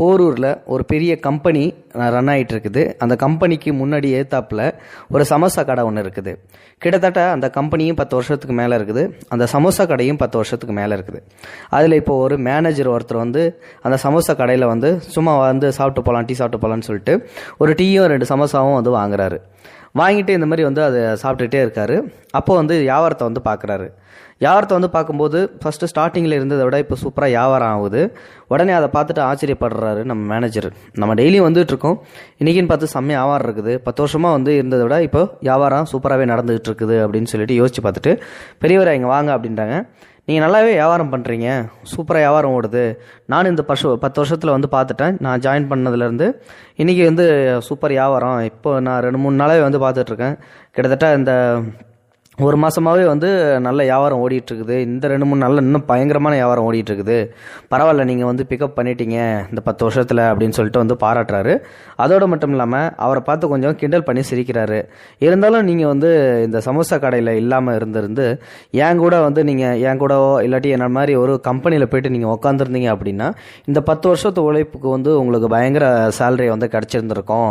போரூரில் ஒரு பெரிய company run ஆகிட்டு இருக்குது அந்த கம்பெனிக்கு முன்னாடி ஏத்தாப்பில் ஒரு சமோசா கடை ஒன்று இருக்குது. கிட்டத்தட்ட அந்த கம்பெனியும் பத்து வருஷத்துக்கு மேலே இருக்குது. அந்த சமோசா கடையும் பத்து வருஷத்துக்கு மேலே இருக்குது. அதில் இப்போ ஒரு மேனேஜர் ஒருத்தர் வந்து அந்த சமோசா கடையில் வந்து சும்மா வந்து சாப்பிட்டு போகலாம் டீ சாப்பிட்டு போகலான்னு சொல்லிட்டு ஒரு டீயும் ரெண்டு சமோசாவும் வந்து வாங்குறாரு. வாங்கிட்டு இந்த மாதிரி வந்து அதை சாப்பிட்டுட்டே இருக்காரு. அப்போ வந்து வியாபாரத்தை வந்து பார்க்குறாரு. வியாபாரத்தை வந்து பார்க்கும்போது ஃபஸ்ட்டு ஸ்டார்டிங்கில் இருந்ததை விட இப்போ சூப்பராக வியாபாரம் ஆகுது. உடனே அதை பார்த்துட்டு ஆச்சரியப்படுறாரு நம்ம மேனேஜர் நம்ம டெய்லியும் வந்துட்டு இருக்கோம். இன்றைக்கின்னு பார்த்து செம்மையாக வியாபாரம் இருக்குது. பத்து வருஷமாக வந்து இருந்ததை விட இப்போ வியாபாரம் சூப்பராகவே நடந்துகிட்டு இருக்குது அப்படின்னு சொல்லிட்டு யோசிச்சு பார்த்துட்டு பெரியவரை இங்கே வாங்க அப்படின்றாங்க. நீங்கள் நல்லாவே வியாபாரம் பண்ணுறீங்க சூப்பராக வியாபாரம் ஓடுது. நானும் இந்த பசு பத்து வருஷத்தில் வந்து பார்த்துட்டேன். நான் ஜாயின் பண்ணதுலேருந்து இன்றைக்கி வந்து சூப்பர் வியாபாரம். இப்போ நான் ரெண்டு மூணு நாளாகவே வந்து பார்த்துட்ருக்கேன் கிட்டத்தட்ட இந்த ஒரு மாதமாகவே வந்து நல்ல வியாபாரம் ஓடிட்டுருக்குது. இந்த ரெண்டு மூணு நாளில் இன்னும் பயங்கரமான வியாபாரம் ஓடிட்டு இருக்குது பரவாயில்ல நீங்கள் வந்து பிக்கப் பண்ணிட்டீங்க இந்த பத்து வருஷத்தில் அப்படின்னு சொல்லிட்டு வந்து பாராட்டுறாரு. அதோடு மட்டும் இல்லாமல் அவரை பார்த்து கொஞ்சம் கிண்டல் பண்ணி சிரிக்கிறாரு. இருந்தாலும் நீங்கள் வந்து இந்த சமோசா கடையில் இல்லாமல் இருந்திருந்து என் கூட வந்து நீங்கள் என் கூடவோ இல்லாட்டி என்ன மாதிரி ஒரு கம்பெனியில் போயிட்டு நீங்கள் உட்காந்துருந்தீங்க அப்படின்னா இந்த பத்து வருஷத்து உழைப்புக்கு வந்து உங்களுக்கு பயங்கர சேலரி வந்து கிடச்சிருந்துருக்கும்.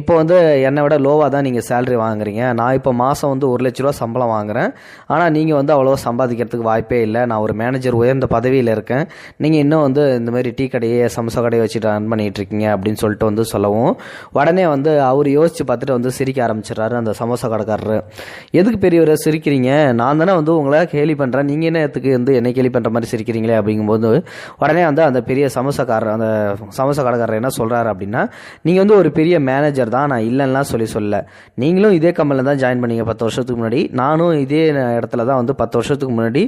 இப்போ வந்து என்னை விட லோவாக தான் நீங்கள் சேலரி வாங்குறீங்க. நான் இப்போ மாதம் வந்து ஒரு லட்ச ரூபா சம்பளம் வாங்குகிறேன் ஆனால் நீங்கள் வந்து அவ்வளோ சம்பாதிக்கிறதுக்கு வாய்ப்பே இல்லை. நான் ஒரு மேனேஜர் உயர்ந்த பதவியில் இருக்கேன். நீங்கள் இன்னும் வந்து இந்த மாதிரி டீ கடையை சமோசா கடையை வச்சுட்டு ரன் பண்ணிகிட்ருக்கீங்க இருக்கீங்க அப்படின்னு சொல்லிட்டு வந்து சொல்லவும். உடனே வந்து அவர் யோசித்து பார்த்துட்டு வந்து சிரிக்க ஆரம்பிச்சிடுறாரு அந்த சமோசா கடைக்காரரு. எதுக்கு பெரியவரை சிரிக்கிறீங்க? நான் தானே வந்து உங்களை கேலி பண்ணுறேன் நீங்கள் என்ன எதுக்கு வந்து என்னை கேலி பண்ணுற மாதிரி சிரிக்கிறீங்களே? அப்படிங்கும்போது உடனே வந்து அந்த பெரிய சமோசாக்காரர் அந்த சமோசா கடைக்காரர் என்ன சொல்கிறாரு அப்படின்னா நீங்கள் வந்து ஒரு பெரிய மேனேஜர் தான். நான் இல்லைன்னா சொல்லி சொல்ல நீங்களும் இதே கம்பெனியில் தான் ஜாயின் பண்ணீங்க பத்து வருஷத்துக்கு முன்னாடி. நான் நானும் இதே இடத்துல தான் வந்து பத்து வருஷத்துக்கு முன்னாடி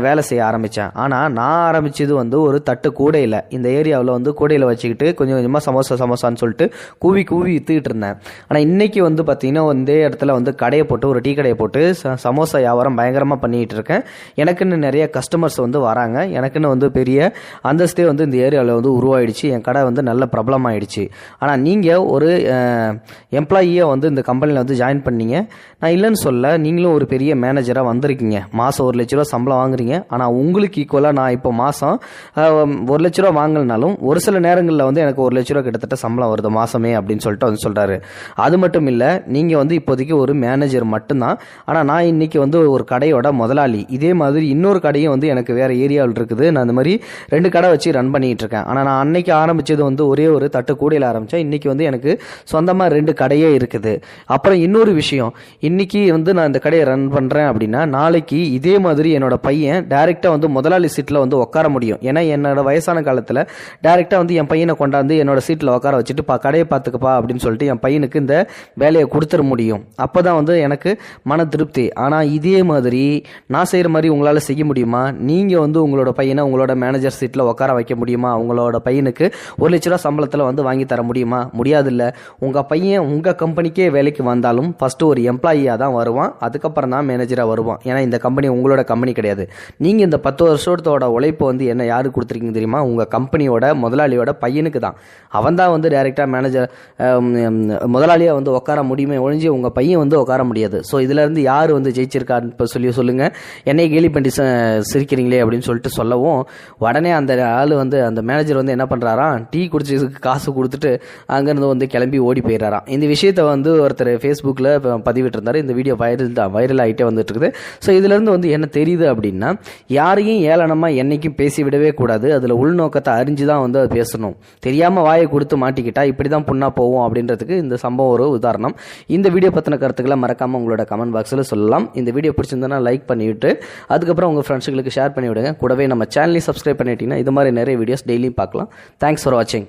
வேலை செய்ய ஆரம்பித்தேன் ஆனால் நான் ஆரம்பித்தது வந்து ஒரு தட்டு கூடையில். இந்த ஏரியாவில் வந்து கூடையில் வச்சுக்கிட்டு கொஞ்சம் கொஞ்சமாக சமோசா சமோசான்னு சொல்லிட்டு கூவி கூவி விற்றுக்கிட்டு இருந்தேன். ஆனால் இன்றைக்கி வந்து பார்த்தீங்கன்னா இந்த இடத்துல வந்து கடையை போட்டு ஒரு டீ கடையை போட்டு ச- சமோசா வியாபாரம் பயங்கரமாக பண்ணிக்கிட்டு இருக்கேன். எனக்குன்னு நிறைய கஸ்டமர்ஸ் வந்து வராங்க. எனக்குன்னு வந்து பெரிய அந்தஸ்தே வந்து இந்த ஏரியாவில் வந்து உருவாயிடுச்சு. என் கடை வந்து நல்ல பிரபலமாயிடுச்சு. ஆனால் நீங்கள் ஒரு எம்ப்ளாயியை வந்து இந்த கம்பெனியில் வந்து ஜாயின் பண்ணீங்க. நான் இல்லைன்னு சொல்ல நீங்களும் ஒரு பெரிய மேனேஜராக வந்திருக்கீங்க. மாதம் ஒரு லட்ச ரூபா சம்பளம் வாங்குறீங்க. ஆனால் உங்களுக்கு ஈக்குவலாக நான் இப்போ மாதம் ஒரு லட்ச ரூபா வாங்கினாலும் ஒரு சில நேரங்களில் வந்து எனக்கு ஒரு லட்ச ரூபா கிட்டத்தட்ட சம்பளம் வருது மாதமே அப்படின்னு சொல்லிட்டு வந்து சொல்கிறாரு அது மட்டும் இல்லை நீங்கள் வந்து இப்போதைக்கு ஒரு மேனேஜர் மட்டும்தான். ஆனால் நான் இன்னைக்கு வந்து ஒரு கடையோட முதலாளி. இதே மாதிரி இன்னொரு கடையும் வந்து எனக்கு வேறு ஏரியாவில் இருக்குது. நான் அந்த மாதிரி ரெண்டு கடை வச்சு ரன் பண்ணிகிட்டு இருக்கேன் ஆனால் நான் அன்னைக்கு ஆரம்பித்தது வந்து ஒரே ஒரு தட்டு கூடையில் ஆரம்பித்தேன் இன்னைக்கு வந்து எனக்கு சொந்தமாக ரெண்டு கடையே இருக்குது. அப்புறம் இன்னொரு விஷயம் இன்னைக்கு வந்து நான் இந்த கடையை ரன் பண்ணுறேன் அப்படின்னா நாளைக்கு இதே மாதிரி என்னோட பையன் டைரெக்டாக வந்து முதலாளி சீட்டில் வந்து உட்கார முடியும். ஏன்னா என்னோட வயசான காலத்தில் டைரெக்டாக வந்து என் பையனை கொண்டாந்து என்னோட சீட்டில் உட்கார வச்சுட்டு பா கடையை பார்த்துக்கப்பா அப்படின்னு சொல்லிட்டு என் பையனுக்கு இந்த வேலையை கொடுத்துட முடியும். அப்போ தான் வந்து எனக்கு மன திருப்தி. ஆனால் இதே மாதிரி நான் செய்கிற மாதிரி உங்களால் செய்ய முடியுமா? நீங்கள் வந்து உங்களோட பையனை உங்களோட மேனேஜர் சீட்டில் உட்கார வைக்க முடியுமா? உங்களோட பையனுக்கு ஒரு லட்ச ரூபா சம்பளத்தில் வந்து வாங்கி தர முடியுமா? முடியாதுல்ல. உங்கள் பையன் உங்கள் கம்பெனிக்கே வேலைக்கு வந்தாலும் ஃபஸ்ட்டு ஒரு எம்ப்ளாயியாக தான் வருவான். அதுக்கு அதுக்கப்புறம் தான் மேனேஜராக வருவான். ஏன்னா இந்த கம்பெனி உங்களோட கம்பெனி கிடையாது. நீங்கள் இந்த பத்து வருஷத்தோட உழைப்பு வந்து என்ன யாருக்கு கொடுத்துருக்கீங்க தெரியுமா? உங்கள் கம்பெனியோட முதலாளியோட பையனுக்கு தான் அவன் தான் வந்து டைரெக்டாக மேனேஜர் முதலாளியாக வந்து உட்கார முடியுமே ஒழிஞ்சு உங்கள் பையன் வந்து உட்கார முடியாது. ஸோ இதுலேருந்து யார் வந்து ஜெயிச்சிருக்கான்னு இப்போ சொல்லி சொல்லுங்கள் என்னை கேலி பண்ணி சிரிக்கிறீங்களே அப்படின்னு சொல்லிட்டு சொல்லவும் உடனே அந்த ஆள் வந்து அந்த மேனேஜர் வந்து என்ன பண்ணுறாராம் டீ குடிச்சதுக்கு காசு கொடுத்துட்டு அங்கேருந்து வந்து கிளம்பி ஓடி போயிடுறாராம். இந்த விஷயத்தை வந்து ஒருத்தர் ஃபேஸ்புக்கில் பதிவிட்டிருந்தார். இந்த வீடியோ வைரல் தான். வைரல் ஆகிட்டே வந்துட்டு இருக்குது ஸோ இதுலேருந்து வந்து என்ன தெரியுது அப்படின்னா யாரையும் ஏளனமாக என்றைக்கும் பேசி விடவே கூடாது. அதில் உள்நோக்கத்தை அறிஞ்சு தான் வந்து அது பேசணும். தெரியாமல் வாயை கொடுத்து மாட்டிக்கிட்டா இப்படி தான் புண்ணாக போகும் அப்படின்றதுக்கு இந்த சம்பவம் ஒரு உதாரணம். இந்த வீடியோ பற்றின கருத்துக்களை மறக்காமல் உங்களோட கமெண்ட் பாக்ஸில் சொல்லலாம். இந்த வீடியோ பிடிச்சிருந்தனா லைக் பண்ணிவிட்டு அதுக்கப்புறம் உங்கள் ஃப்ரெண்ட்ஸுங்களுக்கு ஷேர் பண்ணி விடுங்க கூடவே நம்ம சேனலையும் சப்ஸ்கிரைப் பண்ணிட்டீங்கன்னா இது மாதிரி நிறைய வீடியோஸ் டெய்லியும் பார்க்கலாம். தேங்க்ஸ் ஃபார் வாட்சிங்